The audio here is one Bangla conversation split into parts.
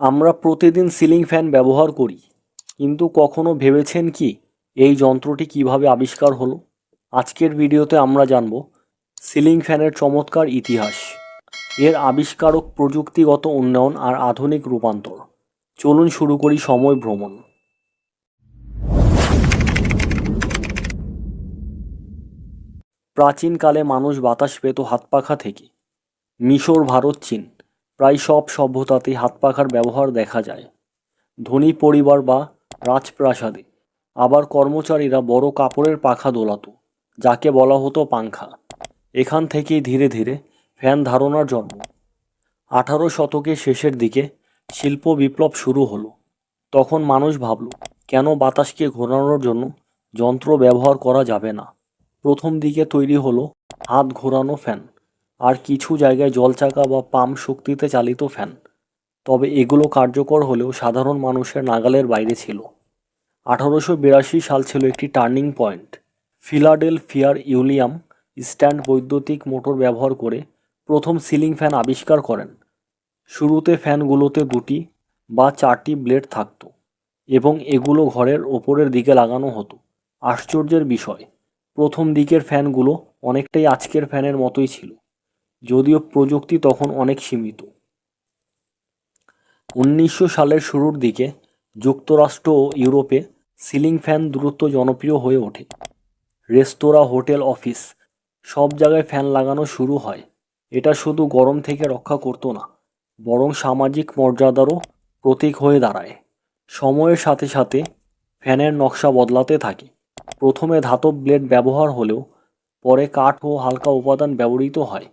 আমরা প্রতিদিন সিলিং ফ্যান ব্যবহার করি, কিন্তু কখনো ভেবেছেন কি এই যন্ত্রটি কীভাবে আবিষ্কার হলো? আজকের ভিডিওতে আমরা জানব সিলিং ফ্যানের চমৎকার ইতিহাস, এর আবিষ্কারক প্রযুক্তিগত উন্নয়ন আর আধুনিক রূপান্তর। চলুন শুরু করি সময় ভ্রমণ। প্রাচীনকালে মানুষ বাতাস পেত হাত পাখা থেকে। মিশর, ভারত, চীন। প্রায় সব সভ্যতাতেই হাত পাখার ব্যবহার দেখা যায়। ধনী পরিবার বা রাজপ্রাসাদে। আবার কর্মচারীরা বড় কাপড়ের পাখা দোলাতো, যাকে বলা হতো পাংখা। এখান থেকেই ধীরে ধীরে ফ্যান ধারণার জন্ম। আঠারো শতকের শেষের দিকে শিল্প বিপ্লব শুরু হলো। তখন মানুষ ভাবল, কেন বাতাসকে ঘোরানোর জন্য যন্ত্র ব্যবহার করা যাবে না? প্রথম দিকে তৈরি হলো হাত ঘোরানো ফ্যান। আর কিছু জায়গায় জলচাকা বা পাম্প শক্তিতে চালিত ফ্যান। তবে এগুলো কার্যকর হলেও সাধারণ মানুষের নাগালের বাইরে ছিল। আঠারোশো বিরাশি সাল ছিল একটি টার্নিং পয়েন্ট। ফিলাডেলফিয়ার ইউলিয়াম স্ট্যান্ড বৈদ্যুতিক মোটর ব্যবহার করে প্রথম সিলিং ফ্যান আবিষ্কার করেন। শুরুতে ফ্যানগুলোতে দুটি বা চারটি ব্লেড থাকতো এবং এগুলো ঘরের ওপরের দিকে লাগানো হতো। আশ্চর্যের বিষয়, প্রথম দিকের ফ্যানগুলো অনেকটাই আজকের ফ্যানের মতোই ছিল। যদিও প্রযুক্তি তখন অনেক সীমিত। উনিশশো সালের শুরুর দিকে যুক্তরাষ্ট্র ও ইউরোপে সিলিং ফ্যান দ্রুত জনপ্রিয় হয়ে ওঠে। রেস্তোরাঁ, হোটেল, অফিস সব জায়গায় ফ্যান লাগানো শুরু হয়। এটা শুধু গরম থেকে রক্ষা করতো না, বরং সামাজিক মর্যাদারও প্রতীক হয়ে দাঁড়ায়। সময়ের সাথে সাথে ফ্যানের নকশা বদলাতে থাকে। প্রথমে ধাতব ব্লেড ব্যবহার হলেও পরে কাঠ ও হালকা উপাদান ব্যবহৃত হয়।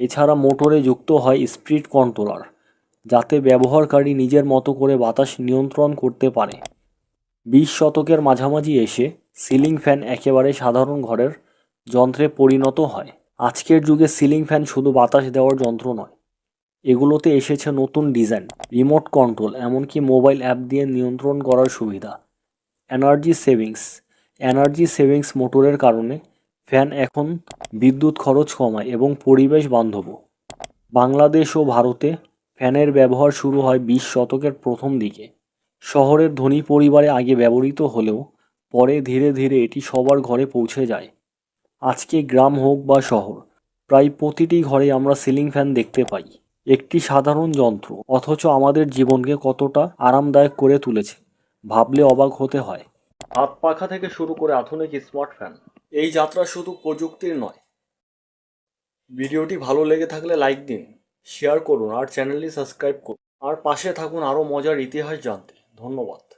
এছাড়া মোটরে যুক্ত হয় স্পিড কন্ট্রোলার, যাতে ব্যবহারকারী নিজের মতো করে বাতাস নিয়ন্ত্রণ করতে পারে। বিশ শতকের মাঝামাঝি এসে সিলিং ফ্যান একেবারে সাধারণ ঘরের যন্ত্রে পরিণত হয়। আজকের যুগে সিলিং ফ্যান শুধু বাতাস দেওয়ার যন্ত্র নয়, এগুলোতে এসেছে নতুন ডিজাইন, রিমোট কন্ট্রোল, এমনকি মোবাইল অ্যাপ দিয়ে নিয়ন্ত্রণ করার সুবিধা। এনার্জি সেভিংস এনার্জি সেভিংস মোটরের কারণে ফ্যান এখন বিদ্যুৎ খরচ কমায় এবং পরিবেশ বান্ধব। বাংলাদেশ ও ভারতে ফ্যানের ব্যবহার শুরু হয় বিশ শতকের প্রথম দিকে। শহরের ধনী পরিবারে আগে ব্যবহৃত হলেও পরে ধীরে ধীরে এটি সবার ঘরে পৌঁছে যায়। আজকে গ্রাম হোক বা শহর, প্রায় প্রতিটি ঘরে আমরা সিলিং ফ্যান দেখতে পাই। একটি সাধারণ যন্ত্র, অথচ আমাদের জীবনকে কতটা আরামদায়ক করে তুলেছে, ভাবলে অবাক হতে হয়। হাত পাখা থেকে শুরু করে আধুনিক স্মার্ট ফ্যান এই যাত্রা শুধু প্রযুক্তির নয়। ভিডিওটি ভালো লেগে থাকলে লাইক দিন, শেয়ার করুন, আর চ্যানেলটি সাবস্ক্রাইব করুন। আর পাশে থাকুন আরও মজার ইতিহাস জানতে। ধন্যবাদ।